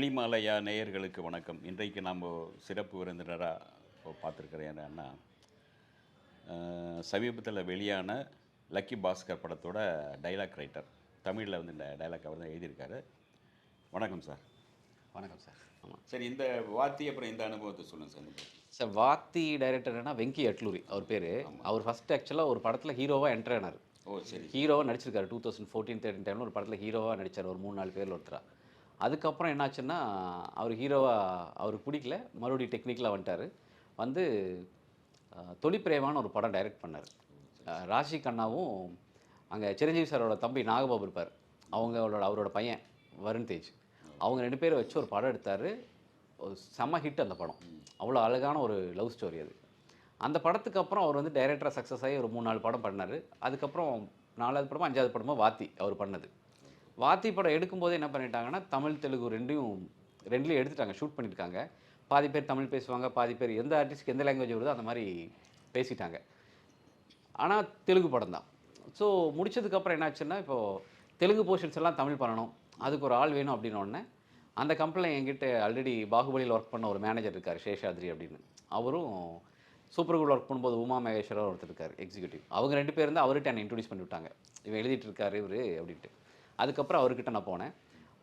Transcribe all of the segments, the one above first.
ஃபிலிமாலயா நேயர்களுக்கு வணக்கம். இன்றைக்கு நாம் சிறப்பு விருந்தினராக இப்போ பார்த்துருக்கிற என்னன்னா சமீபத்தில் வெளியான லக்கி பாஸ்கர் படத்தோட டைலாக் ரைட்டர் தமிழில் வந்து இந்த டைலாக் அவர் தான் எழுதியிருக்காரு. வணக்கம் சார். வணக்கம் சார். ஆமாம் சரி இந்த வாத்தி அப்புறம் இந்த அனுபவத்தை சொல்லுங்கள் சார். சார் வாத்தி டைரக்டர்னா வெங்கி அட்லூரி அவர் பேர். அவர் ஃபஸ்ட் ஆக்சுவலாக ஒரு படத்தில் ஹீரோவாக என்ட்ரு ஆனார். ஓ சரி. ஹீரோவாக நடிச்சிருக்காரு. டூ தௌசண்ட் ஃபோர்டீன் தேர்ட்டின் டைமில் ஒரு படத்தில் ஹீரோவாக நடிச்சார். ஒரு மூணு நாலு பேரில் ஒருத்தரா. அதுக்கப்புறம் என்னாச்சுன்னா அவர் ஹீரோவாக அவருக்கு பிடிக்கல. மறுபடியும் டெக்னிக்கலாக வந்துட்டார். வந்து அஹ், ஒரு படம் டைரக்ட் பண்ணார். ராஷி கண்ணாவும் அங்கே சிரஞ்சீவி சாரோட தம்பி நாகபாபு இருப்பார். அவங்களோட அவரோட பையன் வருண் தேஜ். அவங்க ரெண்டு பேரை வச்சு ஒரு படம் எடுத்தார். ஒரு செம்ம ஹிட் அந்த படம். அவ்வளோ அழகான ஒரு லவ் ஸ்டோரி அது. அந்த படத்துக்கு அப்புறம் அவர் வந்து டைரக்டராக சக்ஸஸ் ஆகி ஒரு மூணு நாலு படம் பண்ணார். அதுக்கப்புறம் நாலாவது படமோ அஞ்சாவது படமோ வாத்தி அவர் பண்ணது. வாத்தி படம் எடுக்கும்போது என்ன பண்ணிட்டாங்கன்னா தமிழ் தெலுங்கு ரெண்டையும் ரெண்டுலையும் எடுத்துட்டாங்க. ஷூட் பண்ணியிருக்காங்க பாதி பேர் தமிழ் பேசுவாங்க பாதி பேர் எந்த ஆர்டிஸ்ட்க்கு எந்த லாங்குவேஜ் வருதோ அந்த மாதிரி பேசிட்டாங்க. ஆனால் தெலுங்கு படம் தான். ஸோ முடிச்சதுக்கப்புறம் என்னாச்சுன்னா இப்போது தெலுங்கு போர்ஷன்ஸ் எல்லாம் தமிழ் பண்ணணும். அதுக்கு ஒரு ஆள் வேணும் அப்படின்னு அந்த கம்பெனியில் என்கிட்ட ஆல்ரெடி பாகுபலியில் ஒர்க் பண்ண ஒரு மேனேஜர் இருக்கார் சேஷாத்ரி அப்படின்னு. அவரும் சூப்பர் குட் ஒர்க் பண்ணும்போது உமா மகேஸ்வரர் ஒருத்தர் இருக்கார் எக்ஸிக்யூட்டிவ் அவங்க ரெண்டு பேர் வந்து அவர்கிட்ட என்னை இன்ட்ரடியூஸ் பண்ணி விட்டாங்க இவன் எழுதிட்டு இருக்காரு இவர் அப்படின்ட்டு. அதுக்கப்புறம் அவர்கிட்ட நான் போனேன்.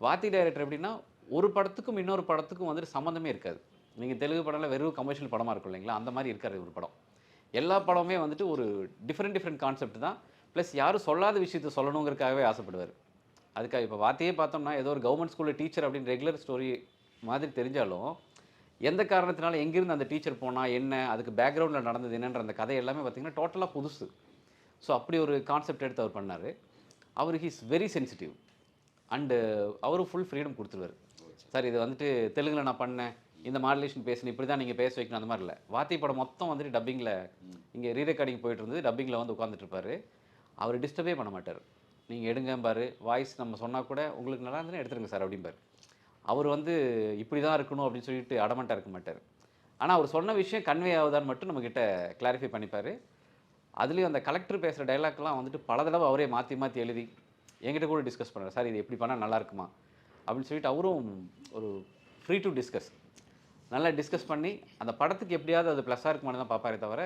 வாத்தி டைரக்டர் எப்படின்னா ஒரு படத்துக்கும் இன்னொரு படத்துக்கும் வந்துட்டு சம்மந்தமே இருக்காது. நீங்கள் தெலுங்கு படம்ல வெறும் கமர்ஷியல் படமாக இருக்கும் இல்லைங்களா? அந்த மாதிரி இருக்காரு ஒரு படம். எல்லா படமுமே வந்துட்டு ஒரு டிஃப்ரெண்ட் டிஃப்ரெண்ட் கான்செப்ட் தான். ப்ளஸ் யாரும் சொல்லாத விஷயத்தை சொல்லணுங்கிறதுக்காகவே ஆசைப்படுவார். அதுக்காக இப்போ வார்த்தையே பார்த்தோம்னா ஏதோ ஒரு கவர்மெண்ட் ஸ்கூலில் டீச்சர் அப்படின்னு ரெகுலர் ஸ்டோரி மாதிரி தெரிஞ்சாலும் எந்த காரணத்தினால எங்கேருந்து அந்த டீச்சர் போனால் என்ன அதுக்கு பேக்ரவுண்டில் நடந்தது என்னன்ற அந்த கதை எல்லாமே பார்த்தீங்கன்னா டோட்டலாக புதுசு. ஸோ அப்படி ஒரு கான்செப்ட் எடுத்து அவர் பண்ணார். அவர் ஹீஸ் வெரி சென்சிட்டிவ் அண்டு அவரும் ஃபுல் ஃப்ரீடம் கொடுத்துருவார். சார் இது வந்துட்டு தெலுங்கில் நான் பண்ணேன். இந்த மாடுலேஷன் பேசணும் இப்படி தான் நீங்கள் பேச வைக்கணும். அந்த மாதிரி இல்லை வாத்தி படம் மொத்தம் வந்துட்டு டப்பிங்கில் இங்கே ரீரெக்கார்டிங் போயிட்டு இருந்தது. டப்பிங்கில் வந்து உட்காந்துட்டு அவர் டிஸ்டர்பே பண்ண மாட்டார். நீங்கள் எடுங்கம்பாரு வாய்ஸ் நம்ம சொன்னால் கூட உங்களுக்கு நல்லா இருந்ததுன்னா எடுத்துருங்க சார் அப்படிம்பார். அவர் வந்து இப்படி தான் இருக்கணும் அப்படின்னு சொல்லிட்டு அடமெண்ட்டாக இருக்க மாட்டார். ஆனால் அவர் சொன்ன விஷயம் கன்வே ஆகுதான்னு மட்டும் நம்மக்கிட்ட கிளாரிஃபை பண்ணிப்பார். அதுலேயும் அந்த கலெக்டர் பேசுகிற டைலாக்லாம் வந்துட்டு பல தடவை அவரே மாற்றி மாற்றி எழுதி என்கிட்ட கூட டிஸ்கஸ் பண்ணுறாரு சார் இது எப்படி பண்ணால் நல்லா இருக்குமா? அப்படின்னு சொல்லிட்டு அவரும் ஒரு ஃப்ரீ டு டிஸ்கஸ் நல்லா டிஸ்கஸ் பண்ணி அந்த படத்துக்கு எப்படியாவது அது ப்ளஸ்ஸாக இருக்குமான்னு தான் பார்ப்பாரே தவிர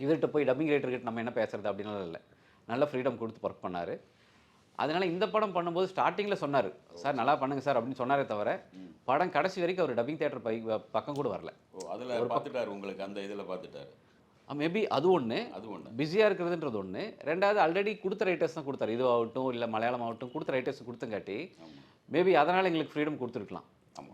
இவர்கிட்ட போய் டப்பிங் ரைட்டர்கிட்ட நம்ம என்ன பேசுறது அப்படின்லாம் இல்லை. நல்ல ஃப்ரீடம் கொடுத்து ஒர்க் பண்ணார். அதனால இந்த படம் பண்ணும்போது ஸ்டார்டிங்கில் சொன்னார் சார் நல்லா பண்ணுங்க சார் அப்படின்னு சொன்னாரே தவிர படம் கடைசி வரைக்கும் அவர் டப்பிங் தேட்டர் பக்கம் கூட வரல. ஓ அதில் பார்த்துட்டாரு உங்களுக்கு அந்த இதில் பார்த்துட்டாரு. மேபி அது ஒன்று அது ஒன்று பிஸியாக இருக்கிறதுன்றது ஒன்று ரெண்டாவது ஆல்ரெடி கொடுத்த ரைட்டர்ஸ் தான் கொடுத்தாரு. இதுவாகட்டும் இல்லை மலையாளம் ஆகட்டும் கொடுத்த ரைட்டர்ஸ் கொடுத்தங்காட்டி மேபி அதனால் எங்களுக்கு ஃப்ரீடம் கொடுத்துருக்கலாம்.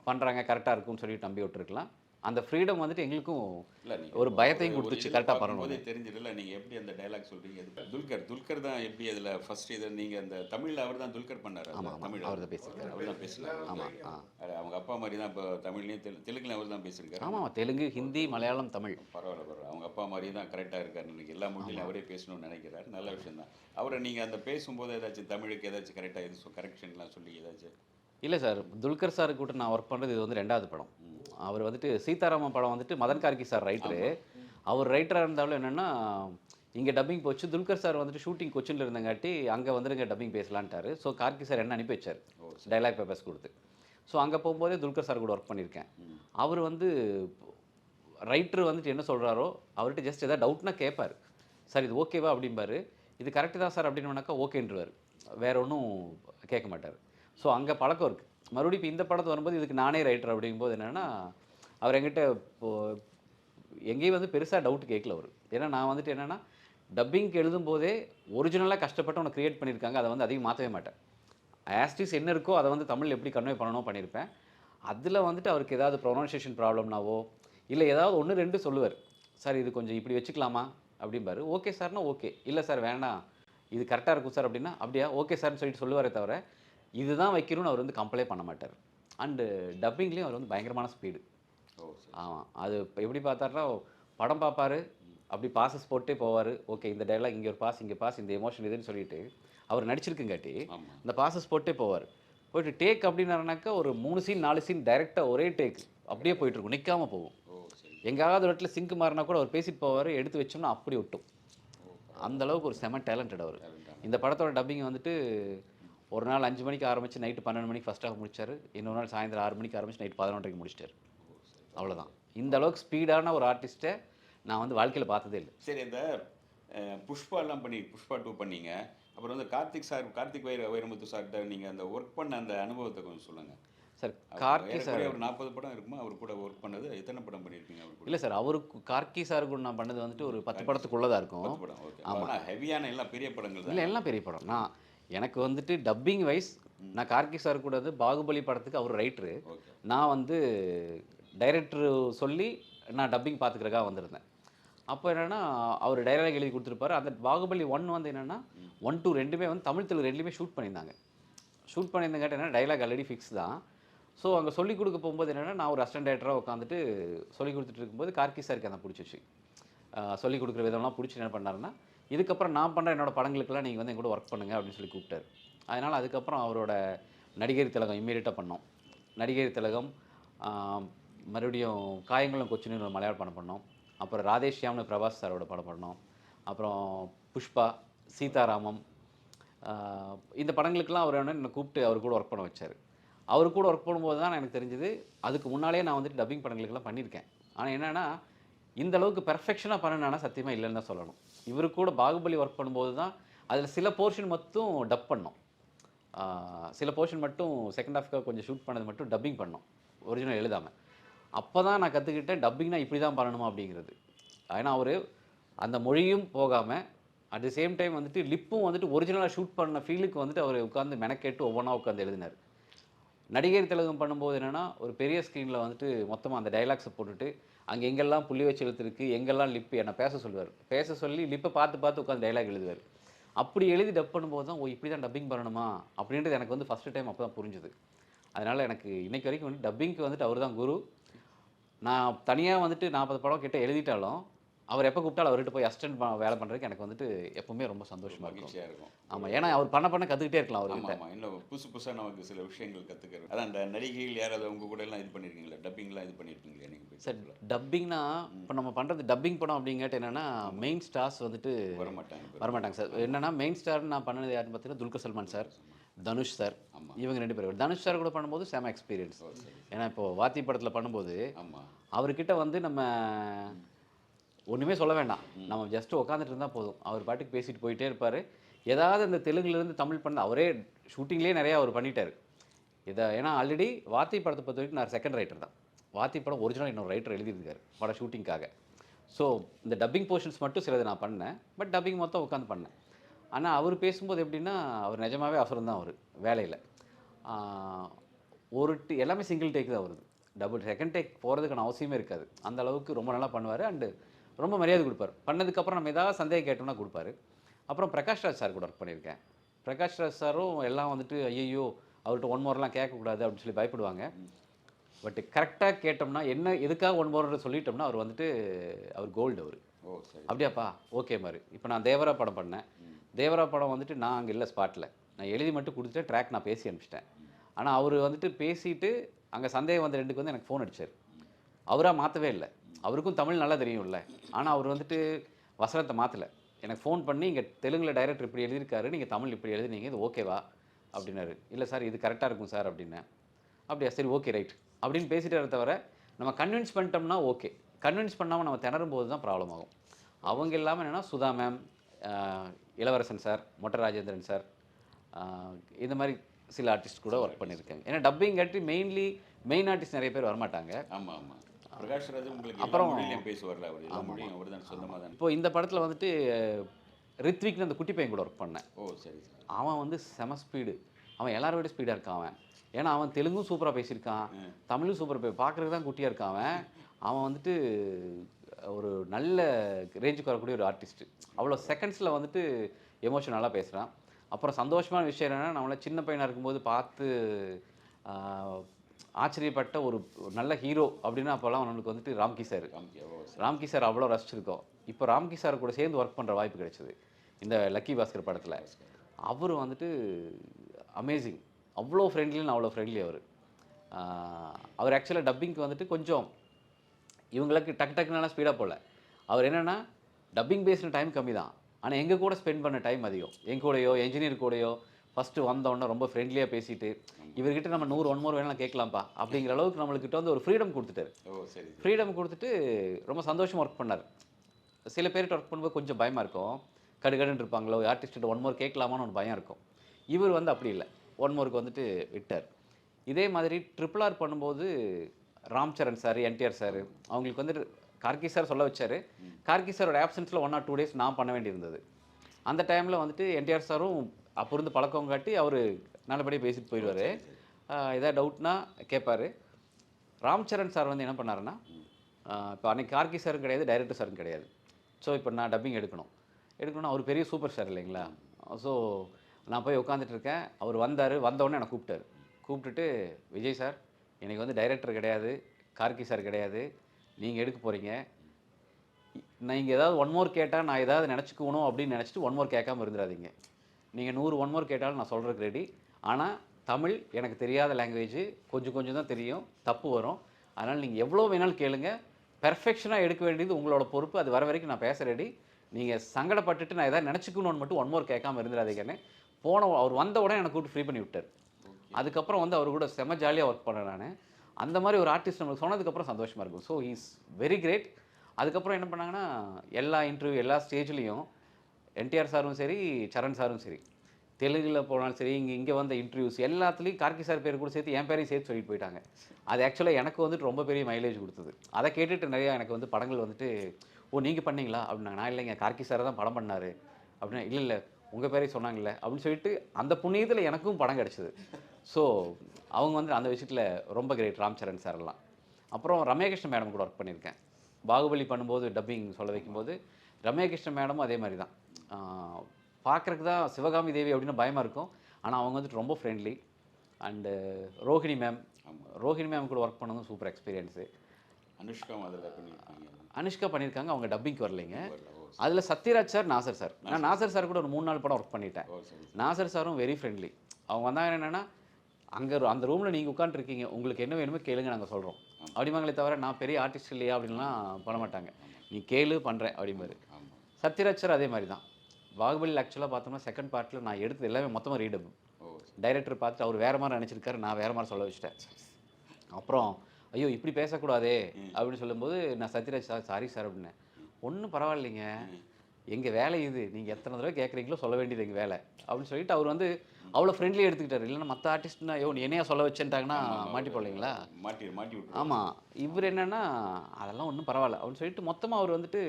பண்ணுறாங்க கரெக்டாக இருக்கும்னு சொல்லி நம்பி விட்டுருக்கலாம் அந்த ஃப்ரீடம் வந்துட்டு எங்களுக்கும் இல்லை நீங்கள் ஒரு பயத்தையும் கொடுத்துச்சு கரெக்டாக பண்ணணும். போதே தெரிஞ்சிடல நீங்கள் எப்படி அந்த டைலாக் சொல்கிறீங்க இது துல்கர் துல்கர் தான் எப்படி அதில் ஃபர்ஸ்ட் இதை நீங்கள் அந்த தமிழில் அவர் தான் துல்கர் பண்ணார் தமிழ் அவர் தான் பேசியிருக்காரு அவர் தான் பேசுகிறார் ஆமாம் அவங்க அப்பா மாதிரி தான் இப்போ தமிழ்லையும் தெலு தெலுங்குலையும் அவர் தான் பேசியிருக்காரு. ஆமாம் தெலுங்கு ஹிந்தி மலையாளம் தமிழ். பரவாயில்ல பரவாயில்ல. அவங்க அப்பா மாதிரி தான் கரெக்டாக இருக்காரு. இன்னைக்கு எல்லா மொழியிலும் அவரே பேசணும்னு நினைக்கிறாரு. நல்ல விஷயம் தான். அவரை நீங்கள் அந்த பேசும்போது ஏதாச்சும் தமிழுக்கு ஏதாச்சும் கரெக்டாக எது கரெக்ஷன்லாம் சொல்லி ஏதாச்சும் இல்லை சார். துல்கர் சார் கூட நான் ஒர்க் பண்ணுறது இது வந்து ரெண்டாவது படம். அவர் வந்துட்டு சீதாராமன் படம் வந்துட்டு மதன் கார்கி சார் ரைட்டரு அவர் ரைட்டராக இருந்தாலும் என்னென்னா இங்கே டப்பிங் போச்சு துல்கர் சார் வந்துட்டு ஷூட்டிங் கொச்சினில் இருந்தங்காட்டி அங்கே வந்துருங்க டப்பிங் பேசலான்ட்டாரு. ஸோ கார்கி சார் என்ன அனுப்பி வச்சார்? டைலாக் பேப்பர்ஸ் கொடுத்து. ஸோ அங்கே போகும்போதே துல்கர் சார் கூட ஒர்க் பண்ணியிருக்கேன் அவர் வந்து ரைட்டர் வந்துட்டு என்ன சொல்கிறாரோ அவர்கிட்ட ஜஸ்ட் ஏதாவது டவுட்னா கேட்பார் சார் இது ஓகேவா அப்படிம்பாரு. இது கரெக்டு தான் சார் அப்படின்னு ஓகேன்றவர் வேற ஒன்றும் கேட்க மாட்டார். ஸோ அங்கே பழக்கம் இருக்குது மறுபடியும் இப்போ இந்த படத்து வரும்போது இதுக்கு நானே ரைட்டர் அப்படிங்கும்போது என்னென்னா அவர் எங்கிட்ட இப்போ எங்கேயும் வந்து பெருசாக டவுட் கேட்கல அவர். ஏன்னா நான் வந்துட்டு என்னென்னா டப்பிங்க்கு எழுதும் போதே ஒரிஜினலாக கஷ்டப்பட்டு ஒன்று க்ரியேட் பண்ணியிருக்காங்க அதை வந்து அதிகம் மாற்றவே மாட்டேன். ஆஸ்டிஸ் என்ன இருக்கோ அதை வந்து தமிழ் எப்படி கன்வே பண்ணணும் பண்ணியிருப்பேன். அதில் வந்துட்டு அவருக்கு ஏதாவது ப்ரொனன்சியேஷன் ப்ராப்ளம்னாவோ இல்லை ஏதாவது ஒன்று ரெண்டு சொல்லுவார். சார் இது கொஞ்சம் இப்படி வச்சுக்கலாமா? அப்படிம்பாரு. ஓகே சார்னா ஓகே. இல்லை சார் வேணாம். இது கரெக்டாக இருக்கும் சார் அப்படின்னா அப்படியா ஓகே சார்னு சொல்லிட்டு சொல்லுவாரே தவிர இதுதான் வைக்கணும்னு அவர் வந்து கம்ப்ளைண்ட் பண்ண மாட்டார். அண்டு டப்பிங்லேயும் அவர் வந்து பயங்கரமான ஸ்பீடு ஆமாம் அது இப்போ எப்படி பார்த்தாருன்னா படம் பார்ப்பாரு அப்படி பாசஸ் போட்டே போவார். ஓகே இந்த டைலாக் இங்கே ஒரு பாஸ் இங்கே பாஸ் இந்த எமோஷன் இதுன்னு சொல்லிட்டு அவர் நடிச்சிருக்குங்காட்டி இந்த பாசஸ் போட்டே போவார். போயிட்டு டேக் அப்படின்னாருனாக்கா ஒரு மூணு சீன் நாலு சீன் டைரெக்டாக ஒரே டேக் அப்படியே போயிட்டு இருக்கும் நிற்காம போகும் எங்காவது ஒரு இடத்துல சிங்க் மாறினா கூட அவர் பேசிட்டு போவார் எடுத்து வச்சோம்னா அப்படி ஒட்டும். ஓ அந்த அளவுக்கு ஒரு செம டேலண்டட் அவர். இந்த படத்தோட டப்பிங் வந்துட்டு ஒரு நாள் அஞ்சு மணிக்கு ஆரம்பித்து நைட்டு பன்னெண்டு மணிக்கு ஃபஸ்ட் ஹாஃப் முடிச்சாரு. இன்னொரு நாள் சாயந்தரம் ஆறு மணிக்கு ஆரம்பிச்சு நைட்டு பதினொன்றரைக்கு முடிச்சிட்டாரு. அவ்வளோதான் இந்த அளவுக்கு ஸ்பீடான ஒரு ஆர்டிஸ்ட்டை நான் வந்து வாழ்க்கையில் பார்த்ததே இல்லை. சரி இந்த அஹ், புஷ்பா எல்லாம் பண்ணி புஷ்பா டூ பண்ணீங்க. அப்புறம் வந்து கார்த்திக் சார் கார்த்திக் வைர வைரமுத்து சார்கிட்ட நீங்கள் அந்த ஒர்க் பண்ண அந்த அனுபவத்தை கொஞ்சம் சொல்லுங்கள் சார் கார்கி சார் ஒரு நாற்பது படம் இருக்குமா? அவர் கூட ஒர்க் பண்ணது. எத்தனை படம் பண்ணியிருக்கீங்க அவர் இல்லை சார் அவருக்கு கார்கி சார் கூட நான் பண்ணது வந்துட்டு ஒரு பத்து படத்துக்குள்ளே தான் இருக்கும். படம். ஓகே. ஆனால் ஹெவியான எல்லாம் பெரிய படங்கள் இல்லை எல்லாம் பெரிய படம். நான் எனக்கு வந்துட்டு டப்பிங் வைஸ் நான் கார்கி சார் கூட வந்து பாகுபலி படத்துக்கு அவர் ரைட்ரு நான் வந்து டைரக்டர் சொல்லி நான் டப்பிங் பார்த்துக்கிறக்காக வந்திருந்தேன். அப்போ என்னென்னா அவர் டைலாக் எழுதி கொடுத்துருப்பாரு. அந்த பாகுபலி ஒன் வந்து என்னென்னா ஒன் டூ ரெண்டுமே வந்து தமிழ் தெலுங்கு ரெண்டுமே ஷூட் பண்ணியிருந்தாங்க. ஷூட் பண்ணியிருந்தங்காட்டி என்ன டைலாக் ஆல்ரெடி ஃபிக்ஸ் தான். ஸோ அங்கே சொல்லிக் கொடுக்க போகும்போது என்னென்னா நான் ஒரு அசிஸ்டன்ட் டைரக்டராக உட்காந்துட்டு சொல்லிக் கொடுத்துட்டு இருக்கும்போது கார்கி சாருக்கு அந்த பிடிச்சிச்சு? சொல்லிக் கொடுக்குற விதம்லாம் பிடிச்சி என்ன பண்ணாருன்னா இதுக்கப்புறம் நான் பண்ணுற என்னோடய படங்களுக்கெல்லாம் நீங்கள் வந்து என் கூட ஒர்க் பண்ணுங்க அப்படின்னு சொல்லி கூப்பிட்டாரு. அதனால் அதுக்கப்புறம் அவரோட நடிகர் திலகம் இம்மீடியட்டாக பண்ணோம். நடிகர் திலகம் மறுபடியும் காயங்களும் கொச்சின்னு ஒரு மலையாள படம் பண்ணோம். அப்புறம் ராதேஷ்யாம்னு பிரபாஸ் சாரோட படம் பண்ணோம். அப்புறம் புஷ்பா சீதாராமம் இந்த படங்களுக்கெல்லாம் அவர் என்ன என்னை கூப்பிட்டு அவர் கூட ஒர்க் பண்ண வச்சார். அவர் கூட ஒர்க் பண்ணும்போது தான் எனக்கு தெரிஞ்சது அதுக்கு முன்னாலே நான் வந்துட்டு டப்பிங் படங்களுக்கெல்லாம் பண்ணியிருக்கேன். ஆனால் என்னென்னா இந்த அளவுக்கு பெர்ஃபெக்ஷனாக பண்ணணும்னா சத்தியமாக இல்லைன்னு தான் சொல்லணும். இவரு கூட பாகுபலி ஒர்க் பண்ணும்போது தான் அதில் சில போர்ஷன் மட்டும் டப் பண்ணோம். சில போர்ஷன் மட்டும் செகண்ட் ஹாஃப்க்காக கொஞ்சம் ஷூட் பண்ணது மட்டும் டப்பிங் பண்ணோம். ஒரிஜினல் எழுதாமல் அப்போ தான் நான் கற்றுக்கிட்டேன் டப்பிங்னா இப்படி தான் பண்ணணுமா அப்படிங்கிறது. ஏன்னா அவர் அந்த மொழியும் போகாமல் அட் தி சேம் டைம் வந்துட்டு லிப்பும் வந்துட்டு ஒரிஜினலாக ஷூட் பண்ண ஃபீலுக்கு வந்துட்டு அவர் உட்காந்து மெனக்கேட்டு ஒவ்வொன்றா உட்காந்து எழுதினார். நடிகர் திலகம் பண்ணும்போது என்னென்னா ஒரு பெரிய ஸ்க்ரீனில் வந்துட்டு மொத்தமாக அந்த டைலாக்ஸை போட்டுட்டு அங்கே எங்கெல்லாம் புள்ளி வச்சு எழுத்துருக்கு எங்கெல்லாம் லிப்பு என்னை பேச சொல்லுவார். பேச சொல்லி லிப்பை பார்த்து பார்த்து உட்காந்து டைலாக் எழுதுவார். அப்படி எழுதி டப் பண்ணும்போது தான் ஓ இப்படி தான் டப்பிங் பண்ணணுமா? அப்படின்றது எனக்கு வந்து ஃபஸ்ட்டு டைம் அப்போ தான் புரிஞ்சுது. அதனால் எனக்கு இன்றைக்கு வரைக்கும் வந்து டப்பிங்க்கு வந்துட்டு அவர் தான் குரு. நான் தனியாக வந்துட்டு நாற்பது படம் கிட்ட எழுதிட்டாலும் அவர் எப்போ கூப்பிட்டாலும் அவர்கிட்ட போய் அசிஸ்டன்ட் வேலை பண்ணுறதுக்கு எனக்கு வந்துட்டு எப்பவுமே ரொம்ப சந்தோஷமாக இருக்கும். மகிழ்ச்சியாக இருக்கும். ஆமாம் ஏன்னா அவர் பண்ண பண்ண கற்றுக்கிட்டே இருக்கலாம் ஆமாம் அவர்கிட்ட இன்னும் புதுசு புதுசாக நமக்கு சில விஷயங்கள் கற்றுக்கிறோம் அதான் அந்த நடிகைகள் யாராவது உங்க கூட எல்லாம் இது பண்ணியிருக்கீங்களா டப்பிங்லாம் இது பண்ணியிருக்கீங்களா நீங்கள் சார் டப்பிங்னா இப்போ நம்ம பண்ணுறது டப்பிங் படம் அப்படிங்காட்டி என்னென்னா மெயின் ஸ்டார்ஸ் வந்துட்டு வர மாட்டாங்க வரமாட்டாங்க சார். என்னன்னா மெயின் ஸ்டார் நான் பண்ணது யாருன்னு பார்த்தீங்கன்னா துல்கர் சல்மான் சார் தனுஷ் சார். இவங்க ரெண்டு பேரும். தனுஷ் சார் கூட பண்ணும்போது செம எக்ஸ்பீரியன்ஸ் ஏன்னா இப்போ வாத்தி படத்தில் பண்ணும்போது ஆமாம் அவர்கிட்ட வந்து நம்ம ஒன்றுமே சொல்ல வேண்டாம். நம்ம ஜஸ்ட் உட்காந்துட்டு இருந்தால் போதும். அவர் பாட்டுக்கு பேசிட்டு போயிட்டே இருப்பார். ஏதாவது இந்த தெலுங்குலேருந்து தமிழ் பண்ண அவரே ஷூட்டிங்லேயே நிறையா அவர் பண்ணிட்டார். இதை ஏன்னா ஆல்ரெடி வாத்தி படத்தை பொறுத்த வரைக்கும் நான் செகண்ட் ரைட்டர் தான். வாத்தி படம் ஒரிஜினல் இன்னொரு ரைட்டர் எழுதியிருக்காரு படம் ஷூட்டிங்காக ஸோ இந்த டப்பிங் போர்ஷன்ஸ் மட்டும் சிலது நான் பண்ணேன். பட் டப்பிங் மொத்தம் உட்காந்து பண்ணேன். ஆனால் அவர் பேசும்போது எப்படின்னா அவர் நிஜமாவே அவசரம் தான் அவர் வேலையில். ஒரு டி- எல்லாமே சிங்கிள் டேக் தான் வருது டபுள் செகண்ட் டேக் போகிறதுக்கான அவசியமே இருக்காது. அந்த அளவுக்கு ரொம்ப நல்லா பண்ணுவார். அண்டு ரொம்ப மரியாதை கொடுப்பார். பண்ணதுக்கப்புறம் நம்ம ஏதாவது சந்தேகம் கேட்டோம்னா கொடுப்பாரு. அப்புறம் பிரகாஷ் ராஜ் சார் கூட ஒர்க் பண்ணியிருக்கேன். பிரகாஷ் ராஜ் சாரும் எல்லாம் வந்துட்டு ஐயோ அவர்கிட்ட ஒன் மோர்லாம் கேட்கக்கூடாது அப்படின்னு சொல்லி பயப்படுவாங்க. பட் கரெக்டாக கேட்டோம்னா என்ன எதுக்காக ஒன் மோர்னு சொல்லிட்டோம்னா அவர் வந்துட்டு அவர் கோல்டு அவர். அப்படியாப்பா ஓகே மாதிரி இப்போ நான் தேவரா படம் பண்ணேன். தேவரா படம் வந்துட்டு நான் அங்கே இல்லை ஸ்பாட்டில் நான் எழுதி மட்டும் கொடுத்துட்டு ட்ராக் நான் பேசி அனுப்பிச்சிட்டேன். ஆனால் அவர் வந்துட்டு பேசிட்டு அங்கே சந்தேகம் வந்த ரெண்டுக்கு வந்து எனக்கு ஃபோன் அடிச்சார். அவராக மாற்றவே இல்லை. அவருக்கும் தமிழ் நல்லா தெரியும்ல. ஆனால் அவர் வந்துட்டு வசனத்தை மாற்றலை எனக்கு ஃபோன் பண்ணி இங்கே தெலுங்கில் டைரக்டர் இப்படி எழுதியிருக்காரு நீங்கள் தமிழ் இப்படி எழுதினீங்க இது ஓகேவா அப்படின்னாரு. இல்லை சார் இது கரெக்டாக இருக்கும் சார் அப்படின்னேன். அப்படியா சரி ஓகே ரைட் அப்படின்னு பேசிட்டாரு தவிர நம்ம கன்வின்ஸ் பண்ணிட்டோம்னா ஓகே கன்வின்ஸ் பண்ணாமல் நம்ம திணறும் போது தான் ப்ராப்ளம் ஆகும். அவங்க இல்லாமல் என்னென்னா சுதா மேம் இளவரசன் சார் மொட்டை ராஜேந்திரன் சார் இந்த மாதிரி சில ஆர்டிஸ்ட் கூட ஒர்க் பண்ணியிருக்காங்க ஏன்னா டப்பிங் கட்டி மெயின்லி மெயின் ஆர்டிஸ்ட் நிறைய பேர் வரமாட்டாங்க. ஆமாம் ஆமாம் பிரகாஷ் ராஜ் உங்களுக்கு அப்புறம் பேசுவார்ல அவர் மொழியும் அவர் தான் சொந்தமாக தான்? இப்போ இந்த படத்தில் வந்துட்டு ரித்விக்னு அந்த குட்டி பையன் கூட ஒர்க் பண்ணேன். ஓ சரி அவன் வந்து செம ஸ்பீடு அவன் எல்லாரை விட ஸ்பீடாக இருக்கான் அவன். ஏன்னா அவன் தெலுங்கும் சூப்பராக பேசியிருக்கான். தமிழும் சூப்பராக பே பார்க்குறதுக்கு தான் குட்டியாக இருக்கான் அவன். அவன் வந்துட்டு ஒரு நல்ல ரேஞ்சுக்கு வரக்கூடிய ஒரு ஆர்டிஸ்ட் அவ்வளோ செகண்ட்ஸில் வந்துட்டு எமோஷனலாக பேசுகிறான் அப்புறம் சந்தோஷமான விஷயம் என்னென்னா நம்மள சின்ன பையனாக இருக்கும்போது பார்த்து ஆச்சரியப்பட்ட ஒரு நல்ல ஹீரோ அப்படின்னா அப்போல்லாம் நம்மளுக்கு வந்துட்டு ராம்கி சார். ராம்கி சார் அவ்வளோ ரசிச்சிருக்கோம். இப்போ ராம்கி சார் கூட சேர்ந்து ஒர்க் பண்ணுற வாய்ப்பு கிடைச்சது. இந்த லக்கி பாஸ்கர் படத்தில். அவர் வந்துட்டு அமேசிங் அவ்வளோ ஃப்ரெண்ட்லின்னு அவ்வளோ ஃப்ரெண்ட்லி அவர். அவர் ஆக்சுவலாக டப்பிங்க்கு வந்துட்டு கொஞ்சம் இவங்களுக்கு டக்கு டக்குனால ஸ்பீடாக போகல அவர் என்னென்னா டப்பிங் பேசின டைம் கம்மி தான் ஆனால் எங்கள் கூட ஸ்பெண்ட் பண்ண டைம் அதிகம். எங்க கூடயோ என்ஜினியர் கூடயோ ஃபஸ்ட்டு வந்தோடனே ரொம்ப ஃப்ரெண்ட்லியாக பேசிட்டு இவர்கிட்ட நம்ம நூறு ஒன் மோர் வேணாலும் கேட்கலாம்ப்பா அப்படிங்கிற அளவுக்கு நம்மளுக்கிட்ட வந்து ஒரு ஃப்ரீடம் கொடுத்துட்டாரு. ஃப்ரீடம் கொடுத்துட்டு ரொம்ப சந்தோஷமாக ஒர்க் பண்ணார். சில பேர்கிட்ட ஒர்க் பண்ணும்போது கொஞ்சம் பயமாக இருக்கும். கடுகடுன்னு இருப்பாங்களோ ஆர்டிஸ்ட்டு ஒன் மோர் கேட்கலாமான்னு ஒரு பயம் இருக்கும். இவர் வந்து அப்படி இல்லை. ஒன் மோருக்கு வந்துட்டு விட்டார். இதே மாதிரி ட்ரிபிள் ஆர் பண்ணும்போது Ram Charan sir NTR sir அவங்களுக்கு வந்து கார்கி சார் சொல்ல வச்சாரு. கார்கி சாரோட ஆப்சன்ஸில் ஒன் ஆர் டூ டேஸ் நான் பண்ண வேண்டியிருந்தது. அந்த டைமில் வந்துட்டு என்டிஆர் சாரும் அப்போ இருந்து பழக்கம் காட்டி அவர் நல்லபடியாக பேசிட்டு போயிடுவார். ஏதாவது டவுட்னா கேட்பாரு. ராம் சரண் சார் வந்து என்ன பண்ணாருன்னா இப்போ அன்னைக்கு கார்கி சாரும் கிடையாது டைரக்டர் சாரும் கிடையாது. ஸோ இப்போ நான் டப்பிங் எடுக்கணும். எடுக்கணும்னா அவர் பெரிய சூப்பர் ஸ்டார் இல்லைங்களா? ஸோ நான் போய் உட்காந்துட்டு இருக்கேன். அவர் வந்தார். வந்தவுடனே என்னை கூப்பிட்டாரு. கூப்பிட்டுட்டு விஜய் சார் எனக்கு வந்து டைரக்டர் கிடையாது கார்கி சார் கிடையாது. நீங்கள் எடுக்க போகிறீங்க நீங்கள் ஏதாவது ஒன் மோர் கேட்டால் நான் ஏதாவது நினச்சிக்கணும் அப்படின்னு நினச்சிட்டு ஒன் மோர் கேட்காம இருந்துடாதீங்க நீங்கள் நூறு ஒன் மோர் கேட்டாலும் நான் சொல்கிறதுக்கு ரெடி ஆனால் தமிழ் எனக்கு தெரியாத லாங்குவேஜ் கொஞ்சம் கொஞ்சம் தான் தெரியும் தப்பு வரும். அதனால் நீங்கள் எவ்வளோ வேணாலும் கேளுங்க. பெர்ஃபெக்ஷனாக எடுக்க வேண்டியது உங்களோட பொறுப்பு. அது வர வரைக்கும் நான் பேச ரெடி நீங்கள் சங்கடப்பட்டுட்டு நான் ஏதாவது நினச்சிக்கணும்னு மட்டும் ஒன் மோர் கேட்காம இருந்துடாதீங்கன்னு போன அவர் வந்த உடனே எனக்கு கூப்பிட்டு ஃப்ரீ பண்ணி விட்டார். அதுக்கப்புறம் வந்து அவர் கூட செம ஜாலியாக ஒர்க் பண்ணேன் நான். அந்த மாதிரி ஒரு ஆர்டிஸ்ட் நம்மளுக்கு சொன்னதுக்கப்புறம் சந்தோஷமாக இருக்கும். ஸோ இஸ் வெரி கிரேட் அதுக்கப்புறம் என்ன பண்ணாங்கன்னா எல்லா இன்டர்வியூ எல்லா ஸ்டேஜ்லேயும் என்டிஆர் சாரும் சரி சரண் சாரும் சரி. தெலுங்கில் போனாலும் சரி இங்கே இங்கே வந்த இன்டர்வியூஸ் எல்லாத்துலேயும் கார்கி சார் பேர் கூட சேர்த்து என் பேரையும் சேர்த்து சொல்லிட்டு போயிட்டாங்க. அது ஆக்சுவலாக எனக்கு வந்துட்டு ரொம்ப பெரிய மைலேஜ் கொடுத்தது. அதை கேட்டுட்டு நிறையா எனக்கு வந்து படங்கள் வந்துட்டு ஓ நீங்கள் பண்ணீங்களா? அப்படின்னாங்க. நான் இல்லைங்க கார்கி சார் தான் படம் பண்ணார். அப்படின்னா இல்லை இல்லை உங்கள் பேரையும் சொன்னாங்கல்ல. அப்படின்னு சொல்லிட்டு அந்த புண்ணியத்தில் எனக்கும் படம் கிடச்சிது. ஸோ அவங்க வந்து அந்த விஷயத்தில் ரொம்ப கிரேட் ராம் சரண் சார்லாம் அப்புறம் ரம்யாகிருஷ்ணன் மேடம் கூட ஒர்க் பண்ணியிருக்கேன். பாகுபலி பண்ணும்போது டப்பிங் சொல்ல வைக்கும்போது ரம்யாகிருஷ்ணன் மேடமும் அதே மாதிரி தான். பார்க்குறதுக்கு தான் சிவகாமி தேவி அப்படின்னு பயமாக இருக்கும். ஆனால் அவங்க வந்துட்டு ரொம்ப friendly and Rohini ma'am Rohini ma'am கூட ஒர்க் பண்ணதும் சூப்பர் எக்ஸ்பீரியன்ஸு அனுஷ்காவும் அதில் பண்ணியிருக்கீங்க அனுஷ்கா பண்ணியிருக்காங்க அவங்க டப்பிங்க்கு வரலைங்க. அதில் சத்யராஜ் சார் நாசர் சார் நான் நாசர். சார் கூட ஒரு மூணு நாலு படம் ஒர்க் பண்ணிட்டேன். நாசர் சாரும் வெரி ஃப்ரெண்ட்லி அவங்க வந்தாங்க என்னென்னா அங்கே அந்த ரூமில் நீங்கள் உட்காந்துருக்கீங்க உங்களுக்கு என்ன வேணுமோ கேளுங்க நாங்கள் சொல்கிறோம் அப்படிமாங்களே தவிர நான் பெரிய ஆர்டிஸ்ட் இல்லையா அப்படின்லாம் பண்ண மாட்டாங்க. நீ கேளு பண்ணுறேன் அப்படிம்பாரு. ஆமாம் சத்யராஜ் சார் அதே மாதிரி தான். பாகுபலி ஆக்சுவலாக பார்த்தோம்னா செகண்ட் பார்ட்டில் நான் எடுத்தது எல்லாமே மொத்தமாக ரீடபிள் டைரக்டர் பார்த்துட்டு அவர் வேறு மாதிரி நினச்சிருக்காரு நான் வேறு மாதிரி சொல்ல வச்சுட்டேன். அப்புறம் ஐயோ இப்படி பேசக்கூடாதே அப்படின்னு சொல்லும்போது நான் சத்யராஜ் சார் சாரி சார் அப்படின்னேன் ஒன்றும் பரவாயில்லைங்க. எங்கள் வேலை இது? நீங்கள் எத்தனை தடவை கேட்குறீங்களோ சொல்ல வேண்டியது எங்கள் வேலை. அப்படின்னு சொல்லிட்டு அவர் வந்து அவ்வளோ ஃப்ரெண்ட்லி எடுத்துக்கிட்டாரு. இல்லைன்னா மற்ற ஆர்டிஸ்ட்னா ஐயோ என்னையா சொல்ல வச்சுட்டாங்கன்னா மாட்டி போடலைங்களா? மாட்டி மாட்டி ஆமாம் இவர் என்னன்னா அதெல்லாம் ஒன்றும் பரவாயில்ல. அப்படின்னு சொல்லிட்டு மொத்தமாக அவர் வந்துட்டு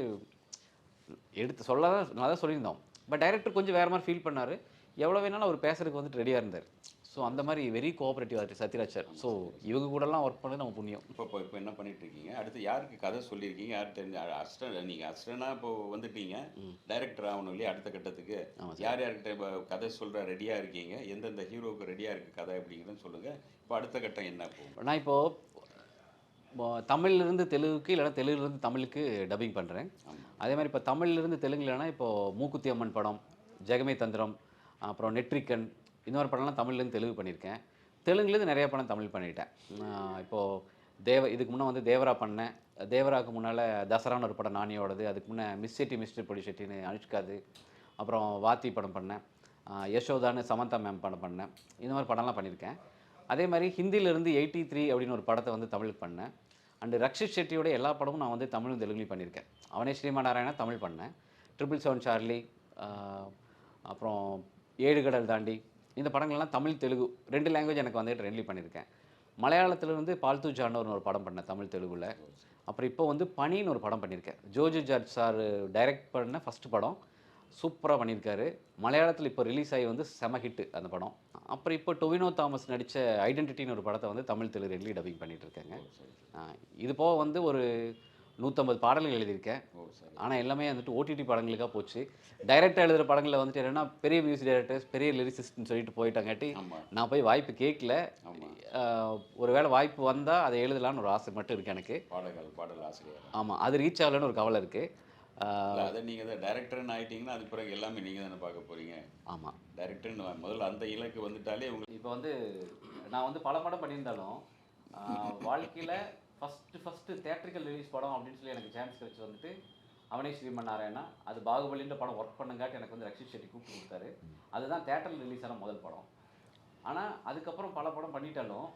எடுத்து சொல்ல தான் நான் தான் சொல்லியிருந்தோம். பட் டைரக்டர் கொஞ்சம் வேறு மாதிரி ஃபீல் பண்ணார். எவ்வளோ வேணாலும் அவர் பேசுறதுக்கு வந்துட்டு ரெடியாக இருந்தார். ஸோ அந்த மாதிரி very cooperative artist Sathyaraj sir so இவங்க கூடலாம் ஒர்க் பண்ணது நம்ம புண்ணியம். இப்போ இப்போ இப்போ என்ன பண்ணிட்டு இருக்கீங்க? அடுத்து யாருக்கு கதை சொல்லியிருக்கீங்க? யார் தெரிஞ்ச அசிஸ்டன்ட் நீங்கள் அசிஸ்டண்டாக இப்போ வந்துட்டீங்க. டைரக்டர் ஆகணும் இல்லையா அடுத்த கட்டத்துக்கு? யார் யார்கிட்ட இப்போ கதை சொல்கிற ரெடியாக இருக்கீங்க? எந்தெந்த ஹீரோவுக்கு ரெடியாக இருக்குது கதை அப்படிங்கிறத சொல்லுங்கள் இப்போ அடுத்த கட்டம் என்ன நான் இப்போது தமிழ்லேருந்து தெலுங்குக்கு இல்லைனா தெலுங்குலேருந்து தமிழுக்கு டப்பிங் பண்ணுறேன் அதே மாதிரி இப்போ தமிழ்லேருந்து தெலுங்குலனா இப்போது மூக்குத்தி அம்மன் படம் ஜெகமே தந்திரம் அப்புறம் நெட்ரிக்கன் இந்த மாதிரி படம்லாம் தமிழ்லேருந்து தெலுங்கு பண்ணியிருக்கேன். தெலுங்குலேருந்து நிறைய படம் தமிழ் பண்ணிட்டேன். இப்போது தேவ இதுக்கு முன்னே வந்து தேவரா பண்ணேன். தேவராக்கு முன்னால் தசரான்னு ஒரு படம் நானியோடது. அதுக்கு முன்னே மிஸ் செட்டி மிஸ்டர் பொடி செட்டின்னு அனுஷ்காது. அப்புறம் வாத்தி படம் பண்ணேன். யசோதான்னு சமந்தா மேம் படம் பண்ணேன். இந்த மாதிரி படம்லாம் பண்ணியிருக்கேன். அதே மாதிரி ஹிந்தியிலேருந்து எயிட்டி த்ரீ அப்படின்னு ஒரு படத்தை வந்து தமிழுக்கு பண்ணேன். அண்டு ரக்ஷித் ஷெட்டியோட எல்லா படமும் நான் வந்து தமிழும் தெலுங்குலையும் பண்ணியிருக்கேன். அவனே ஸ்ரீமநாராயணா தமிழ் பண்ணேன். ட்ரிபிள் செவன் சார்லி அப்புறம் ஏழு கடல் தாண்டி இந்த படங்கள்லாம் தமிழ் தெலுங்கு ரெண்டு லாங்குவேஜ் எனக்கு வந்து ரெண்ட்லி பண்ணியிருக்கேன். மலையாளத்திலிருந்து பால்து ஜான்னு ஒரு படம் பண்ணேன் தமிழ் தெலுங்குல. அப்புறம் இப்போ வந்து பனின்னு ஒரு படம் பண்ணியிருக்கேன். ஜோஜு ஜார்ஜ் சார் டைரக்ட் பண்ண ஃபஸ்ட் படம். சூப்பராக பண்ணியிருக்காரு. மலையாளத்தில் இப்போ ரிலீஸ் ஆகி வந்து செம ஹிட் அந்த படம். அப்புறம் இப்போ டொவினோ தாமஸ் நடித்த ஐடென்டிட்டின்னு ஒரு படத்தை வந்து தமிழ் தெலுங்கு ரெட்லி டப்பிங் பண்ணிட்டு இருக்கேங்க இது போக வந்து ஒரு நூற்றம்பது பாடல்கள் எழுதியிருக்கேன். ஆனால் எல்லாமே வந்துட்டு ஓடிடி படங்களுக்காக போச்சு. டைரக்டாக எழுதுகிற படங்களில் வந்துட்டு என்னன்னா பெரிய மியூசிக் டைரக்டர்ஸ் பெரிய லிரிசிஸ்ட்னு சொல்லிட்டு போயிட்டாங்காட்டி நான் போய் வாய்ப்பு கேட்கல ஆஹ் ஒருவேளை வாய்ப்பு வந்தால் அதை எழுதலான்னு ஒரு ஆசை மட்டும் இருக்குது எனக்கு. பாடல்கள் பாடல் ஆசிரியர் ஆமாம் அது ரீச் ஆகலைன்னு ஒரு கவலை இருக்குது அதை நீங்கள் தான் டைரக்டர்னு ஆயிட்டீங்கன்னா அது பிறகு எல்லாமே நீங்கள் தானே பார்க்க போகிறீங்க ஆமாம் டைரக்டர்னு முதல்ல அந்த இலக்கு வந்துட்டாலே உங்களுக்கு இப்போ வந்து நான் வந்து பல படம் பண்ணியிருந்தாலும் வாழ்க்கையில் ஃபஸ்ட்டு ஃபஸ்ட்டு தேட்டரிக்கல் ரிலீஸ் படம் அப்படின்னு சொல்லி எனக்கு சான்ஸ் கிடைச்சி வந்துட்டு அவனே ஸ்ரீமன் நாராயணா அது பாகுபலின்ற படம் ஒர்க் பண்ணுங்காட்டி எனக்கு வந்து ரக்ஷித் ஷெட்டி கூப்பிட்டு கொடுத்தாரு. அதுதான் தேட்டரில் ரிலீஸ் ஆன முதல் படம். ஆனால் அதுக்கப்புறம் பல படம் பண்ணிட்டாலும்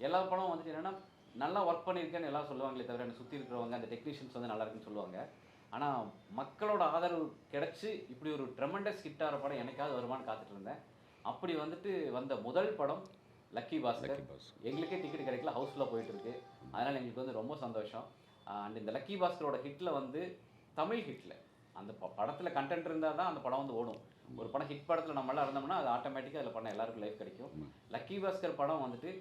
எல்லா படம் வந்துட்டு என்னென்னா நல்லா ஒர்க் பண்ணியிருக்கேன்னு எல்லாம் சொல்லுவாங்களே தவிர என்னை சுற்றி இருக்கிறவங்க அந்த டெக்னீஷியன்ஸ் வந்து நல்லா இருக்குன்னு சொல்லுவாங்க. ஆனால் மக்களோட ஆதரவு கிடைச்சி இப்படி ஒரு ட்ரெமண்டஸ் ஹிட் ஆகிற படம் எனக்காவது வருமானு காத்துட்டு இருந்தேன். அப்படி வந்துட்டு வந்த முதல் படம் லக்கி பாஸ்கர். எங்களுக்கே டிக்கெட் கிடைக்கல ஹவுஸ்ஃபுல்லாக போயிட்டு இருக்கு. அதனால் எங்களுக்கு வந்து ரொம்ப சந்தோஷம். அண்ட் இந்த லக்கி பாஸ்கரோட ஹிட்டில் வந்து தமிழ் ஹிட்டில் அந்த படத்தில் கண்டென்ட் இருந்தால் தான் அந்த படம் வந்து ஓடும். ஒரு படம் ஹிட் படத்தில் நம்மளாம் இருந்தோம்னா அது ஆட்டோமேட்டிக்காக அதில் பண்ண எல்லாருக்கும் லைஃப் கிடைக்கும். லக்கி பாஸ்கர் படம் வந்துட்டு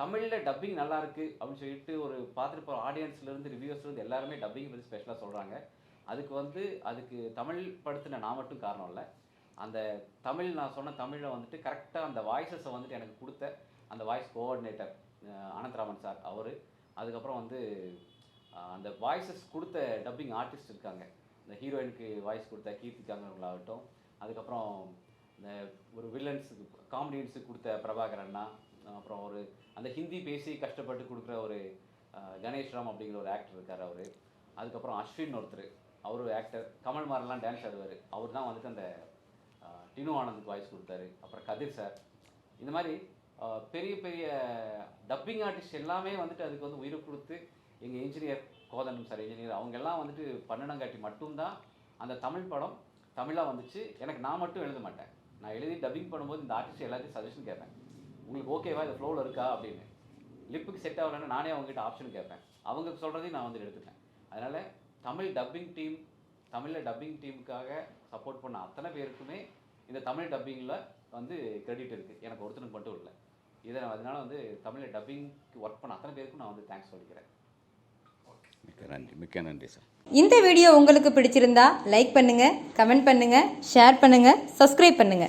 தமிழில் டப்பிங் நல்லா இருக்கு அப்படின்னு சொல்லிட்டு ஒரு பார்த்துட்டு போகிற ஆடியன்ஸ்லேருந்து ரிவ்யூஸ்லேருந்து எல்லாருமே டப்பிங் பற்றி ஸ்பெஷலாக சொல்கிறாங்க அதுக்கு வந்து அதுக்கு தமிழ் படுத்தின நான் மட்டும் காரணம் இல்லை. அந்த தமிழ் நான் சொன்ன தமிழில் வந்துட்டு கரெக்டாக அந்த வாய்ஸஸை வந்துட்டு எனக்கு கொடுத்த அந்த வாய்ஸ் கோஆர்டினேட்டர் அனந்தராமன் சார் அவர். அதுக்கப்புறம் வந்து அந்த வாய்ஸஸ் கொடுத்த டப்பிங் ஆர்டிஸ்ட் இருக்காங்க. இந்த ஹீரோயினுக்கு வாய்ஸ் கொடுத்த கீர்த்திகாங்கவங்களாகட்டும் அதுக்கப்புறம் இந்த ஒரு வில்லன்ஸுக்கு காமெடியன்ஸுக்கு கொடுத்த பிரபாகரன்னா அப்புறம் ஒரு அந்த ஹிந்தி பேசி கஷ்டப்பட்டு கொடுக்குற ஒரு கணேஷ்ராம் அப்படிங்கிற ஒரு ஆக்டர் இருக்கார் அவர். அதுக்கப்புறம் அஸ்வின் ஒருத்தர். அவர் ஆக்டர் கமல் மாரெல்லாம் டான்ஸ் ஆடுவார். அவர் தான் வந்துட்டு அந்த டினு ஆனந்த் வாய்ஸ் கொடுத்தாரு. அப்புறம் கதிர் சார் இந்த மாதிரி பெரிய பெரிய டப்பிங் ஆர்டிஸ்ட் எல்லாமே வந்துட்டு அதுக்கு வந்து உயிர் கொடுத்து எங்கள் இன்ஜினியர் கோதண்டம் சார் இன்ஜினியர் அவங்கெல்லாம் வந்துட்டு பண்ணனங்காட்டி மட்டும்தான் அந்த தமிழ் படம் தமிழாக வந்துச்சு. எனக்கு நான் மட்டும் எழுத மாட்டேன். நான் எழுதி டப்பிங் பண்ணும்போது இந்த ஆர்டிஸ்ட் எல்லாத்தையும் சஜஷன் கேட்பேன். உங்களுக்கு ஓகேவா இந்த ஃப்ளோவில் இருக்கா? அப்படின்னு. லிப்புக்கு செட் ஆகலைன்னா நானே அவங்ககிட்ட ஆப்ஷன் கேட்பேன். அவங்க சொல்கிறதையும் நான் வந்து எடுத்துப்பேன். அதனால் தமிழ் டப்பிங் டீம் தமிழில் டப்பிங் டீமுக்காக சப்போர்ட் பண்ண அத்தனை பேருக்குமே இந்த தமிழ் டப்பிங்கில் வந்து கிரெடிட் இருக்குது எனக்கு ஒருத்தனுக்கு மட்டும் இல்லை. இதை நான் அதனால வந்து தமிழில் டப்பிங்க்கு ஒர்க் பண்ண அத்தனை பேருக்கும் நான் வந்து தேங்க்ஸ் சொல்லிக்கிறேன். மிக்க நன்றி. மிக்க நன்றி சார் இந்த வீடியோ உங்களுக்கு பிடிச்சிருந்தா லைக் பண்ணுங்க கமெண்ட் பண்ணுங்க ஷேர் பண்ணுங்க சப்ஸ்கிரைப் பண்ணுங்க.